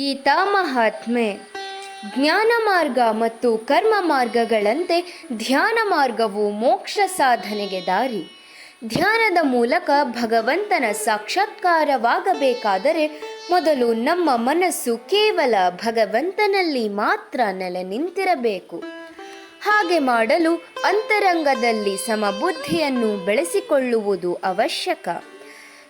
ಗೀತಾ ಮಹಾತ್ಮೆ. ಜ್ಞಾನ ಮಾರ್ಗ ಮತ್ತು ಕರ್ಮ ಮಾರ್ಗಗಳಂತೆ ಧ್ಯಾನ ಮಾರ್ಗವು ಮೋಕ್ಷ ಸಾಧನೆಗೆ ದಾರಿ. ಧ್ಯಾನದ ಮೂಲಕ ಭಗವಂತನ ಸಾಕ್ಷಾತ್ಕಾರವಾಗಬೇಕಾದರೆ ಮೊದಲು ನಮ್ಮ ಮನಸ್ಸು ಕೇವಲ ಭಗವಂತನಲ್ಲಿ ಮಾತ್ರ ನೆಲೆ ನಿಂತಿರಬೇಕು. ಹಾಗೆ ಮಾಡಲು ಅಂತರಂಗದಲ್ಲಿ ಸಮಬುದ್ಧಿಯನ್ನು ಬೆಳೆಸಿಕೊಳ್ಳುವುದು ಅವಶ್ಯಕ.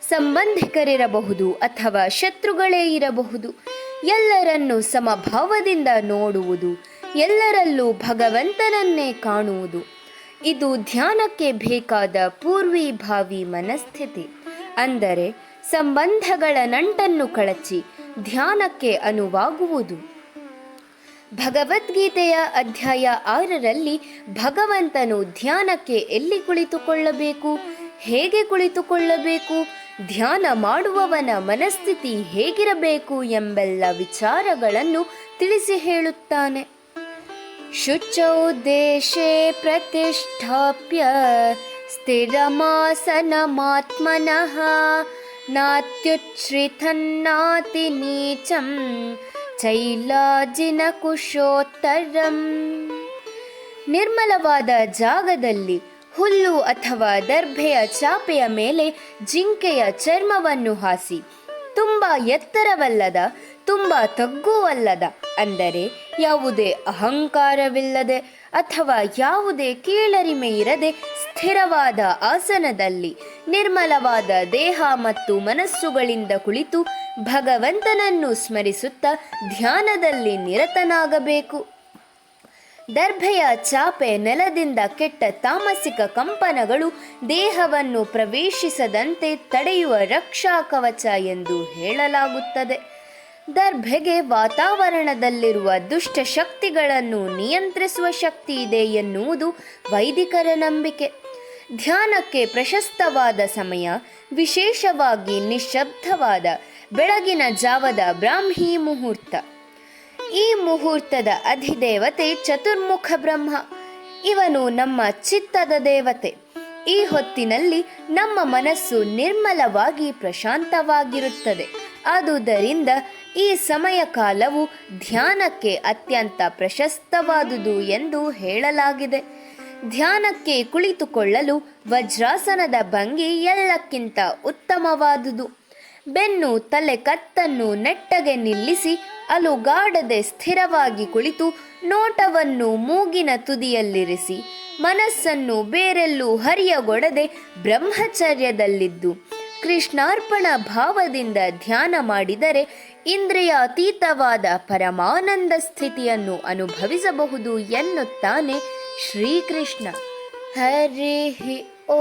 ಸಂಬಂಧಿಕರಿರಬಹುದು ಅಥವಾ ಶತ್ರುಗಳೇ ಇರಬಹುದು. ಎಲ್ಲರನ್ನೂ ಸಮಭಾವದಿಂದ ನೋಡುವುದು, ಎಲ್ಲರಲ್ಲೂ ಭಗವಂತನನ್ನೇ ಕಾಣುವುದು. ಇದು ಧ್ಯಾನಕ್ಕೆ ಬೇಕಾದ ಪೂರ್ವಿಭಾವಿ ಮನಸ್ಥಿತಿ. ಅಂದರೆ ಸಂಬಂಧಗಳ ನಂಟನ್ನು ಕಳಚಿ ಧ್ಯಾನಕ್ಕೆ ಅನುವಾಗುವುದು. ಭಗವದ್ಗೀತೆಯ ಅಧ್ಯಾಯ ಆರರಲ್ಲಿ ಭಗವಂತನು ಧ್ಯಾನಕ್ಕೆ ಎಲ್ಲಿ ಕುಳಿತುಕೊಳ್ಳಬೇಕು, ಹೇಗೆ ಕುಳಿತುಕೊಳ್ಳಬೇಕು ಧ್ಯಾನ ಮಾಡುವವನ ಮನಸ್ಥಿತಿ ಹೇಗಿರಬೇಕು ಎಂಬೆಲ್ಲ ವಿಚಾರಗಳನ್ನು ತಿಳಿಸಿ ಹೇಳುತ್ತಾನೆ. ಶುಚೌ ದೇಶೇ ಪ್ರತಿಷ್ಠಾಪ್ಯ ಸ್ಥಿರಮಾಸನಮಾತ್ಮನಃ ನಾತ್ಯುಚ್ಛ್ರಿತನ್ನಾತಿ ನೀಚಂ ಚೈಲಾಜಿನ ಕುಶೋತ್ತರಂ ನಿರ್ಮಲವಾದ ಜಾಗದಲ್ಲಿ ಹುಲ್ಲು ಅಥವಾ ದರ್ಭೆಯ ಚಾಪೆಯ ಮೇಲೆ ಜಿಂಕೆಯ ಚರ್ಮವನ್ನು ಹಾಸಿ, ತುಂಬ ಎತ್ತರವಲ್ಲದ, ತುಂಬ ತಗ್ಗುವಲ್ಲದ, ಅಂದರೆ ಯಾವುದೇ ಅಹಂಕಾರವಿಲ್ಲದೆ ಅಥವಾ ಯಾವುದೇ ಕೀಳರಿಮೆ ಇರದೆ ಸ್ಥಿರವಾದ ಆಸನದಲ್ಲಿ ನಿರ್ಮಲವಾದ ದೇಹ ಮತ್ತು ಮನಸ್ಸುಗಳಿಂದ ಕುಳಿತು ಭಗವಂತನನ್ನು ಸ್ಮರಿಸುತ್ತಾ ಧ್ಯಾನದಲ್ಲಿ ನಿರತನಾಗಬೇಕು. ದರ್ಭೆಯ ಚಾಪೆ ನೆಲದಿಂದ ಕೆಟ್ಟ ತಾಮಸಿಕ ಕಂಪನಗಳು ದೇಹವನ್ನು ಪ್ರವೇಶಿಸದಂತೆ ತಡೆಯುವ ರಕ್ಷಾ ಕವಚ ಎಂದು ಹೇಳಲಾಗುತ್ತದೆ. ದರ್ಭೆಗೆ ವಾತಾವರಣದಲ್ಲಿರುವ ದುಷ್ಟ ಶಕ್ತಿಗಳನ್ನು ನಿಯಂತ್ರಿಸುವ ಶಕ್ತಿ ಇದೆ ಎನ್ನುವುದು ವೈದಿಕರ ನಂಬಿಕೆ. ಧ್ಯಾನಕ್ಕೆ ಪ್ರಶಸ್ತವಾದ ಸಮಯ, ವಿಶೇಷವಾಗಿ ನಿಶ್ಶಬ್ದವಾದ ಬೆಳಗಿನ ಜಾವದ ಬ್ರಾಹ್ಮಿ ಮುಹೂರ್ತ. ಈ ಮುಹೂರ್ತದ ಅಧಿದೇವತೆ ಚತುರ್ಮುಖ ಬ್ರಹ್ಮ. ಇವನು ನಮ್ಮ ಚಿತ್ತದ ದೇವತೆ. ಈ ಹೊತ್ತಿನಲ್ಲಿ ನಮ್ಮ ಮನಸ್ಸು ನಿರ್ಮಲವಾಗಿ ಪ್ರಶಾಂತವಾಗಿರುತ್ತದೆ. ಆದುದರಿಂದ ಈ ಸಮಯ ಕಾಲವು ಧ್ಯಾನಕ್ಕೆ ಅತ್ಯಂತ ಪ್ರಶಸ್ತವಾದುದು ಎಂದು ಹೇಳಲಾಗಿದೆ. ಧ್ಯಾನಕ್ಕೆ ಕುಳಿತುಕೊಳ್ಳಲು ವಜ್ರಾಸನದ ಭಂಗಿ ಎಲ್ಲಕ್ಕಿಂತ ಉತ್ತಮವಾದುದು. ಬೆನ್ನು ತಲೆ ಕತ್ತನ್ನು ನೆಟ್ಟಗೆ ನಿಲ್ಲಿಸಿ ಅಲುಗಾಡದೆ ಸ್ಥಿರವಾಗಿ ಕುಳಿತು ನೋಟವನ್ನು ಮೂಗಿನ ತುದಿಯಲ್ಲಿರಿಸಿ ಮನಸ್ಸನ್ನು ಬೇರೆಲ್ಲೂ ಹರಿಯಗೊಡದೆ ಬ್ರಹ್ಮಚರ್ಯದಲ್ಲಿದ್ದು ಕೃಷ್ಣಾರ್ಪಣ ಭಾವದಿಂದ ಧ್ಯಾನ ಮಾಡಿದರೆ ಇಂದ್ರಿಯಾತೀತವಾದ ಪರಮಾನಂದ ಸ್ಥಿತಿಯನ್ನು ಅನುಭವಿಸಬಹುದು ಎನ್ನುತ್ತಾನೆ ಶ್ರೀಕೃಷ್ಣ. ಹರಿ ಓ.